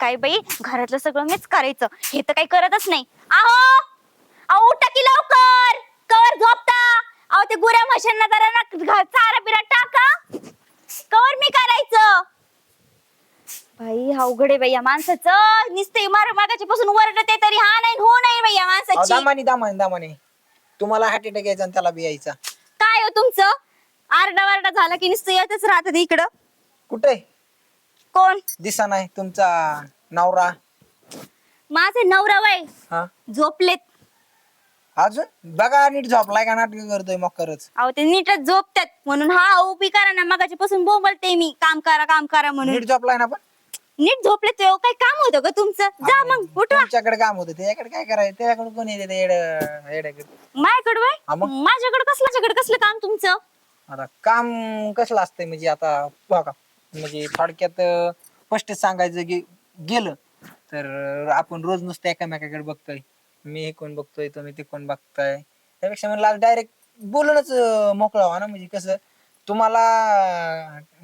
काय बाई? घरातलं सगळं मीच करायचं. हे तर काही करतच नाही. आहो! अहो उठा की लवकर. कवर झोपता. अहो ते गुऱ्या म्हशांना जरा ना घ- चारा बिरा टाका कवर मी करायचं. बाई अवघड आहे बाई या माणसाचं. नुसते मार मागाच्या पासून वरडते तरी हा नाही हो नाही बाई या अहो, माणसाची. दामानी दामानी दामानी. तुम्हाला हार्ट अटॅक यायचा आणि त्याला बी यायचा. काय हो तुमचं? आरडा वारडा झाला की नुसतं येतच राहतात इकडं. कुठे कोण? दिसा नाही तुमचा नवरा. माझे नवरा वय. हा? झोपलेत. अजून? बघा नीट झोपलाय का नाटक करतोय मग करच अहो ते नीटच झोपतात. म्हणून हा उभी करा ना मगाच्या पासून बोंबलते मी. काम करा काम करा म्हणून. नीट झोपलाय ना पण? नीट झोपले ते. काय काम होतं का तुमचं? जा मग उठवा. तुमच्याकडे काम होतं. त्याच्याकडे काय करायचं? त्याच्याकडे कोण येते येड येड्याकडे माझ्याकडे हा मग? माझ्याकडे कसलं माझ्याकडे कसलं काम तुमचं? आता काम कसलं असतंय म्हणजे आता बघा. म्हणजे थोडक्यात स्पष्ट सांगायचं की गेलं तर आपण रोज नुसतं एकामेकाकडे बघतोय. मी हे कोण बघतोय तुम्ही ते कोण बघताय. त्यापेक्षा म्हणलं डायरेक्ट बोलूनच अं, मोकळा व्हा ना. म्हणजे कसं तुम्हाला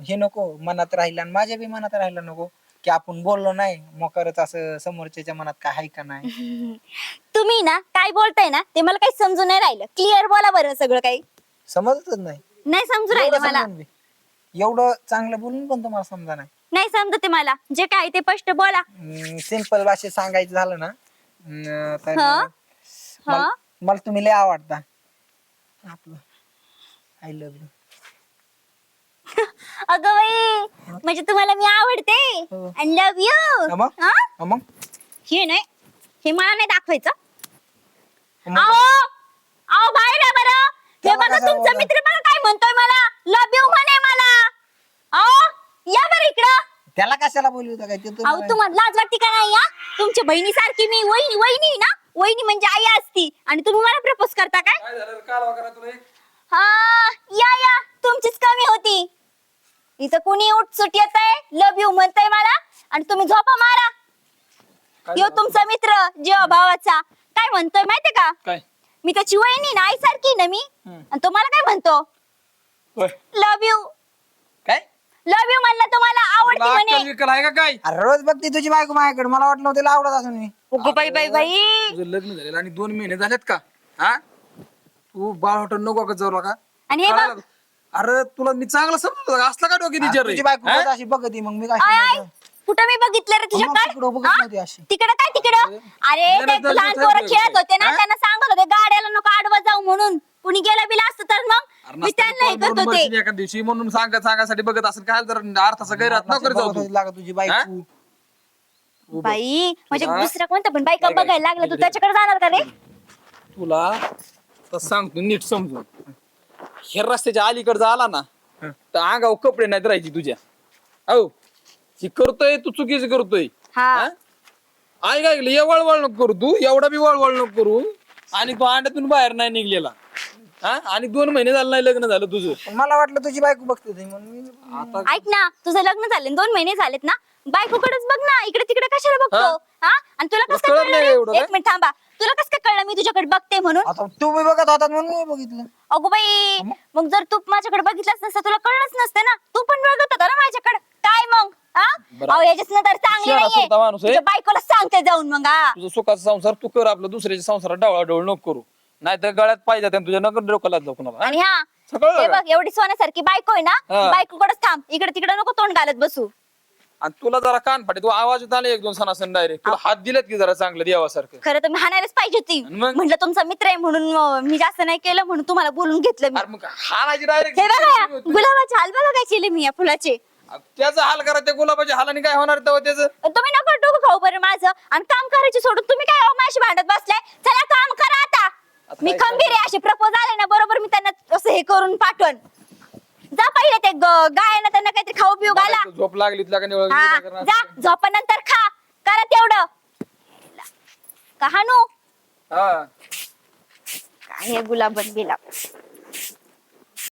हे नको मनात राहिलं आणि माझ्या बी मनात राहिलं नको की आपण बोललो नाही. मोकरच असं समोरच्याच्या मनात काय आहे का नाही. तुम्ही ना काय बोलताय ना ते मला काही समजून नाही राहिलं. क्लिअर बोला बरं सगळं काही. समजतच नाही. नाही समजू राहिलं एवढं मला. समजून बी. एवढं चांगलं बोलून पण तुम्हाला समजा नाही. नाही समजत ते मला. जे काय ते स्पष्ट बोला. सिंपल भाषेत सांगायचं झालं ना अं, तर हा? मला हा? मला तुम्ही लय आवडता. आपलं. आय लव्ह यू अगं बाई म्हणजे तुम्हाला मी आवडते. हो. आणि लव्ह यू मग? मग? हे नाही हे मला नाही दाखवायचं. मग? अहो अहो बाहेर आहे बरं. हे त्याला बघा कसं तुमचा? मित्र बघा काय म्हणतोय मला लव यू म्हणे मला अहो या बरं इकडं त्याला कशाला बोलू होता काय? ते अहो तुम्हाला लाज वाटते का नाही या तुमच्या बहिणीसारखी मी वहिनी वहिनी ना? वहिनी म्हणजे आई असती. आणि तुम्ही मला प्रपोज करता काय? काय झालं रे? कालवा करा तुला एक? हा या या. तुमचीच कमी होती. इथं कुणी उठसुट येत आहे लव यू म्हणतय मला. आणि तुम्ही झोपा मारा. काय यो झालं? तुमचा मित्र जीवा भावाचा. काय म्हणतोय माहितीये का? काय? मी त्याची वहिनी ना आई सारखी ना मी. हम्म. आणि तो मला काय म्हणतो. लव यू काय? लव यू म्हणलं तुम्हाला आवडती म्हणे. बिक्कल आहे का काय? अरे रोज बघते तुझी बायको माझ्याकडे. मला वाटलं तिला आवडत असून मी. उगो बाई बाई बाई. तुझं लग्न झालेलं आणि दोन महिने झालेत का? हा? तू बाळ हॉटेल नको का जाऊ का आणि हे बघ? अरे तुला मी चांगलं समजतो का असला का डोकी विचार तुझी बायको रोज अशी बघते मग मी काय आय आय. सांगायचं? कुठं मी बघितलं रे मग तिकडं बघत तुझ्याकडे नव्हती अशी. तिकडं काय तिकडं? अरे जरा ते जरा लहान जरा पोरं खेळत होते ना हा? त्यांना सांगत होते गाड्याला नको आडवं जाऊ म्हणून. कुणी गेलं बिला असतं तर मग? मी त्यांना हे करत होते. एका दिवशी म्हणून सांगत सांगासाठी बघत असेल काय तर अर्थाचा गैरअर्थ नको बघत जाऊ तुझी बायको बाई म्हणजे पण बायका? बघायला लागला तू? त्याच्याकडे जाणार का रे? तुला तर सांगतो नीट समजून. हे रस्त्याच्या अलीकडचा आला ना तर अंगावर कपडे नाहीत राहायची तुझ्या. औ ही करतोय तू चुकीचं करतोय. हा. हा? आई काय केलं, हे वळवळ नको करू तू एवढा बी वळवळ नको करू. आणि तू अंड्यातून बाहेर नाही निघलेला. हा? आणि दोन महिने झालं नाही लग्न झालं तुझं. मला वाटलं तुझी बायको बघते होती म्हणून मी आता ऐक ना तुझं लग्न झालं दोन महिने झालेत ना बायकोकडेच बघ ना इकडे तिकडे कशाला बघतो? हा? आणि तुला कसं काय कळत नाही कळलं एवढं रे? काय? एक मिनिट थांबा. तुला कसं काय कळलं? मी तुझ्याकडे बघते म्हणून. आता तुम्ही बघत होतात म्हणून मी बघितलं. अगो बाई मग? जर तू माझ्याकडे बघितलंच नसतं तुला कळलंच नसतं ना. तू पण बघत होता ना माझ्याकडे. काय मग? हा? बरं. अहो याच्याच तर चांगली शहाणा नाहीये. सुद्धा माणूस आहे. तुझ्या बायकोला सांगते जाऊन मग हा. तुझा सुखाचा संसार तू कर आपलं दुसऱ्याच्या संसारात डावळा डोळ नको करू. नाहीतर गळ्यात पाहिजे तुझ्या नगर डोक्याला जाऊ कुणाला? आणि हा सगळं हे बघा. एवढी सोन्यासारखी बायको आहे ना हा. बायकोकडेच थांब. इकडे तिकडे नको तोंड घालत बसू. आणि तुला जरा कान फाटे तू आवाज आले एक दोन सणासन डायरेक्ट तुला हात दिलेत की जरा चांगलं देवासारखं? खरं तर मी हाणायलाच पाहिजे होती. आणि मग? म्हटलं तुमचा मित्र आहे म्हणून अं, मी जास्त नाही केलं म्हणून तुम्हाला बोलून घेतलं मी. अरे मग डायरेक्ट हे बघा या, गुलाबाचे हाल बघा काय केले मी या फुलाचे. त्याचा हाल करा त्या गुलाबाच्या हालाने काय होणार तेव्हा त्याचं? तुम्ही नको डोकं खाऊ बरं माझं. आणि काम करायचे सोडून तुम्ही काय अहो माझ्याशी भांडत बसलाय? चला काम करा मी खंबीर आहे असे प्रपोज आले ना बरोबर मी त्यांना असं हे करून पाठवण. जा पहिले ते ग- गायना त्यांना काहीतरी खाऊ पिऊ घाला. झोप लागली तुला का निवळ- हा करणार? जा झोपानंतर खा. करा तेवढं. का हानू हा. काय हे गुलाब बिलाब